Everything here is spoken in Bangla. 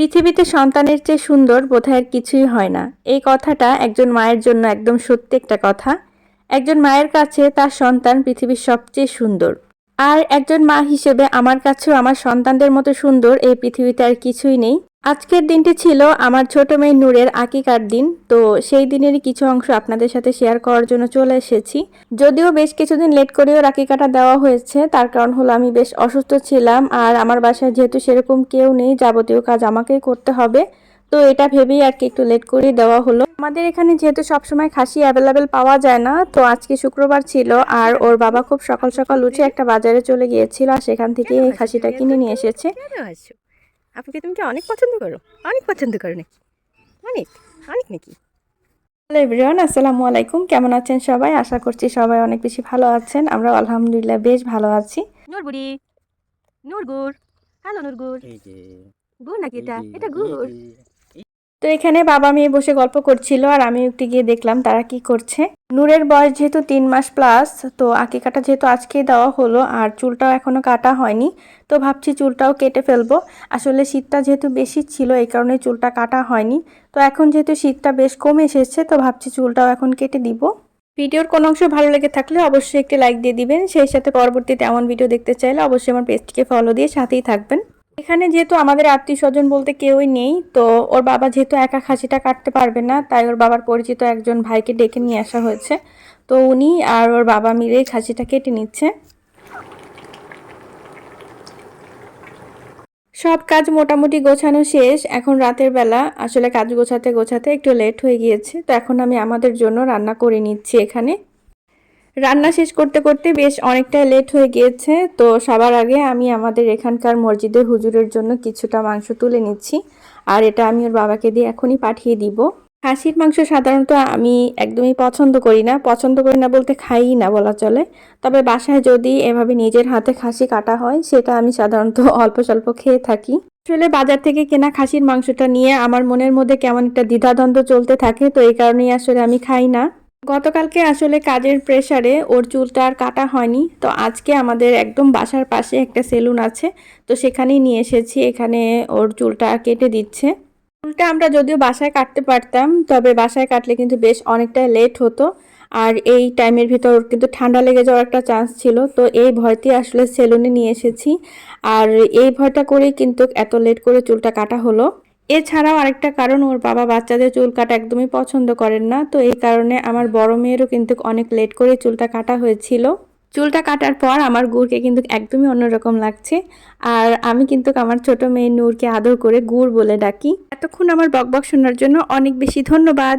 পৃথিবীতে সন্তানের চেয়ে সুন্দর বোধহয় কিছুই হয় না। এই কথাটা একজন মায়ের জন্য একদম সত্যি একটা কথা। একজন মায়ের কাছে তার সন্তান পৃথিবীর সবচেয়ে সুন্দর। আর একজন মা হিসেবে আমার কাছেও আমার সন্তানদের মতো সুন্দর এই পৃথিবীতে আর কিছুই নেই। আজকের দিনটি ছিল আমার ছোট মেয়ে নূরের আকিকার দিন, তো সেই দিনেরই কিছু অংশ আপনাদের সাথে শেয়ার করার জন্য চলে এসেছি। যদিও বেশ কিছুদিন লেট করেও রাকিকাটা দেওয়া হয়েছে, তার কারণ হলো আমি বেশ অসুস্থ ছিলাম আর আমার বাসায় যেহেতু সেরকম কেউ নেই, যাবতীয় কাজ আমাকেই করতে হবে। তো এটা ভেবেই আর কি একটু লেট করে দেওয়া হলো। আমাদের এখানে যেহেতু সবসময় খাসি অ্যাভেলেবেল পাওয়া যায় না তো আজকে শুক্রবার ছিল আর ওর বাবা খুব সকাল সকাল উঠে একটা বাজারে চলে গিয়েছিল আর সেখান থেকে এই খাসিটা কিনে নিয়ে এসেছে। আপুকে তুমি কি অনেক পছন্দ করো? অনেক পছন্দ করো নাকি? অনেক অনেক নাকি? হ্যালো এভরিওয়ান আসসালামু আলাইকুম। কেমন আছেন সবাই? আশা করছি সবাই অনেক বেশি ভালো আছেন। আমরা আলহামদুলিল্লাহ বেশ ভালো আছি। নুরগুড়ি নুরগুড় হ্যালো নুরগুড় এই যে। গুড় নাকি এটা? এটা গুড়। তো এখানে বাবা মেয়ে বসে গল্প করছিল আর আমি একটু গিয়ে দেখলাম তারা কি করছে। নূরের বয়স যেহেতু তিন মাস প্লাস তো আকিকাটা যেহেতু আজকেই দেওয়া হলো আর চুলটাও এখনও কাটা হয়নি, তো ভাবছি চুলটাও কেটে ফেলব। আসলে শীতটা যেহেতু বেশি ছিল, এই কারণে চুলটা কাটা হয়নি। তো এখন যেহেতু শীতটা বেশ কমে এসেছে, তো ভাবছি চুলটাও এখন কেটে দিব। ভিডিওর কোনো অংশ ভালো লেগে থাকলে অবশ্যই একটি লাইক দিয়ে দিবেন। সেই সাথে পরবর্তীতে এমন ভিডিও দেখতে চাইলে অবশ্যই আমার পেজটিকে ফলো দিয়ে সাথেই থাকবেন। এখানে যেহেতু আমাদের আত্মীয় স্বজন বলতে কেউই নেই, তো ওর বাবা যেহেতু একা খাসিটা কাটতে পারবে না, তাই ওর বাবার পরিচিত একজন ভাইকে ডেকে নিয়ে আসা হয়েছে। তো উনি আর ওর বাবা মিলেই খাসিটা কেটে নিচ্ছে। সব কাজ মোটামুটি গোছানো শেষ, এখন রাতের বেলা। আসলে কাজ গোছাতে গোছাতে একটু লেট হয়ে গিয়েছে, তো এখন আমি আমাদের জন্য রান্না করে নিচ্ছি এখানে। রান্না শেষ করতে করতে বেশ অনেকটাই লেট হয়ে গিয়েছে, তো সবার আগে আমি আমাদের এখানকার মসজিদের হুজুরের জন্য কিছুটা মাংস তুলে নিচ্ছি। আর এটা আমি ওর বাবাকে দিয়ে এখনই পাঠিয়ে দিব। খাসির মাংস সাধারণত আমি একদমই পছন্দ করি না। পছন্দ করি না বলতে খাই না বলা চলে। তবে বাসায় যদি এভাবে নিজের হাতে খাসি কাটা হয়, সেটা আমি সাধারণত অল্প স্বল্প খেয়ে থাকি। আসলে বাজার থেকে কেনা খাসির মাংসটা নিয়ে আমার মনের মধ্যে কেমন একটা দ্বিধাদ্বন্দ্ব চলতে থাকে, তো এই কারণেই আসলে আমি খাই না। গতকালকে আসলে কাজের প্রেসারে ওর চুলটা আর কাটা হয়নি। তো আজকে আমাদের একদম বাসার পাশে একটা সেলুন আছে। তো সেখানেই নিয়ে এসেছি। এখানে ওর চুলটা কেটে দিচ্ছে। চুলটা আমরা যদিও বাসায় কাটতে পারতাম, তবে বাসায় কাটলে কিন্তু বেশ অনেকটাই লেট হতো। আর এই টাইমের ভিতর ওর কিন্তু ঠান্ডা লেগে যাওয়ার একটা চান্স ছিল। তো এই ভয়তে আসলে সেলুনে নিয়ে এসেছি। আর এই ভয়টা করেই কিন্তু এত লেট করে চুলটা কাটা হলো। এছাড়াও আরেকটা কারণ, ওর বাবা বাচ্চাদের চুল কাটা একদমই পছন্দ করেন না। তো এই কারণে আমার বড় মেয়েরও কিন্তু অনেক লেট করে চুলটা কাটা হয়েছিল। চুলটা কাটার পর আমার গুড়কে কিন্তু একদমই অন্যরকম লাগছে। আর আমি কিন্তু আমার ছোট মেয়ে নূরকে আদর করে গুড় বলে ডাকি। এতক্ষণ আমার বকবক শোনার জন্য অনেক বেশি ধন্যবাদ।